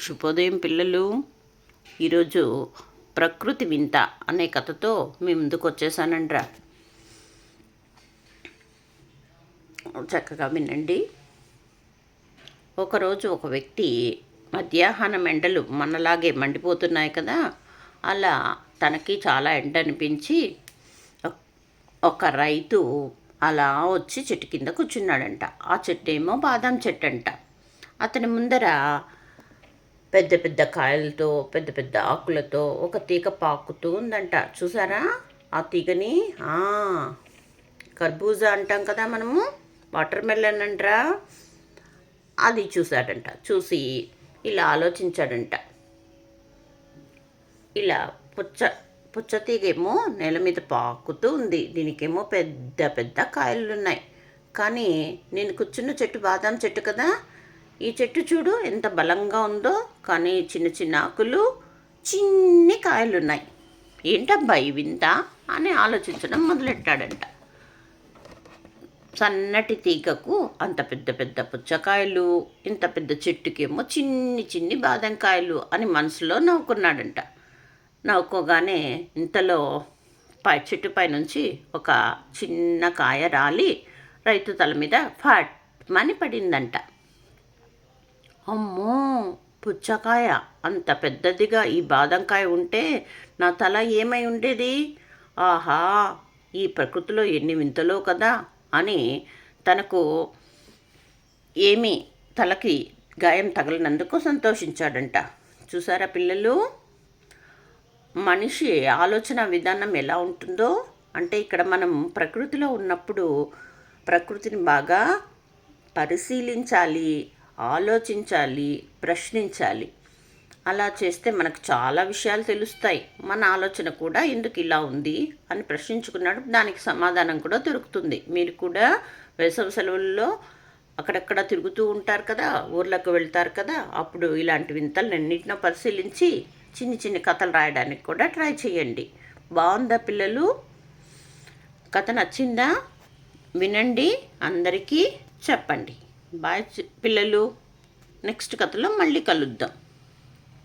శుభోదయం పిల్లలు. ఈరోజు ప్రకృతి వింత అనే కథతో మీ ముందుకు వచ్చేసానండ్రా. చక్కగా వినండి. ఒకరోజు ఒక వ్యక్తి మధ్యాహ్నం ఎండలు మనలాగే మండిపోతున్నాయి కదా అలా తనకి చాలా ఎండ అనిపించి ఒక రైతు అలా వచ్చి చెట్టు కింద కూర్చున్నాడంట. ఆ చెట్టు ఏమో బాదం చెట్టు అంట అతని ముందర పెద్ద పెద్ద కాయలతో పెద్ద పెద్ద ఆకులతో ఒక తీగ పాకుతూ ఉందంట. చూసారా? ఆ తీగని? కర్బూజా అంటాం కదా మనము? వాటర్ మెలన్ అంటారా? అది చూశాడంట. చూసి ఇలా ఆలోచించాడంట. ఇలా పుచ్చ పుచ్చ తీగేమో నేల మీద పాకుతూ ఉంది. దీనికేమో పెద్ద పెద్ద కాయలు ఉన్నాయి కానీ నేను కూర్చున్న చెట్టు బాదాం చెట్టు కదా? ఈ చెట్టు చూడు ఎంత బలంగా ఉందో కానీ చిన్న చిన్న ఆకులు చిన్ని కాయలున్నాయి. ఏంటబ్బా వింత అని ఆలోచించడం మొదలెట్టాడంట. సన్నటి తీగకు అంత పెద్ద పెద్ద పుచ్చకాయలు ఇంత పెద్ద చెట్టుకేమో చిన్ని చిన్ని బాదంకాయలు అని మనసులో నవ్వుకున్నాడంట. నవ్వుకోగానే ఇంతలో పై చెట్టు పైనుంచి ఒక చిన్న కాయ రాలి రైతు తల మీద ఫట్ మని పడిందంట. అమ్మో పుచ్చకాయ అంత పెద్దదిగా ఈ బాదంకాయ ఉంటే నా తల ఏమై ఉండేది? ఆహా ఈ ప్రకృతిలో ఎన్ని వింతలో కదా అని తనకు ఏమీ తలకి గాయం తగలనందుకు సంతోషించాడంట. చూసారా పిల్లలు? మనిషి ఆలోచన విధానం ఎలా ఉంటుందో అంటే ఇక్కడ మనం ప్రకృతిలో ఉన్నప్పుడు ప్రకృతిని బాగా పరిశీలించాలి. ఆలోచించాలి ప్రశ్నించాలి. అలా చేస్తే మనకు చాలా విషయాలు తెలుస్తాయి. మన ఆలోచన కూడా ఎందుకు ఇలా ఉంది అని ప్రశ్నించుకున్నాడు దానికి సమాధానం కూడా దొరుకుతుంది. మీరు కూడా వేసవి సెలవుల్లో అక్కడక్కడ తిరుగుతూ ఉంటారు కదా ఊర్లకు వెళ్తారు కదా అప్పుడు ఇలాంటి వింతలు ఎన్నింటినో పరిశీలించి చిన్ని చిన్ని కథలు రాయడానికి కూడా ట్రై చేయండి. బాగుందా పిల్లలు? కథ నచ్చిందా? వినండి అందరికీ చెప్పండి. బాయ్ పిల్లలు. నెక్స్ట్ కథలో మళ్ళీ కలుద్దాం.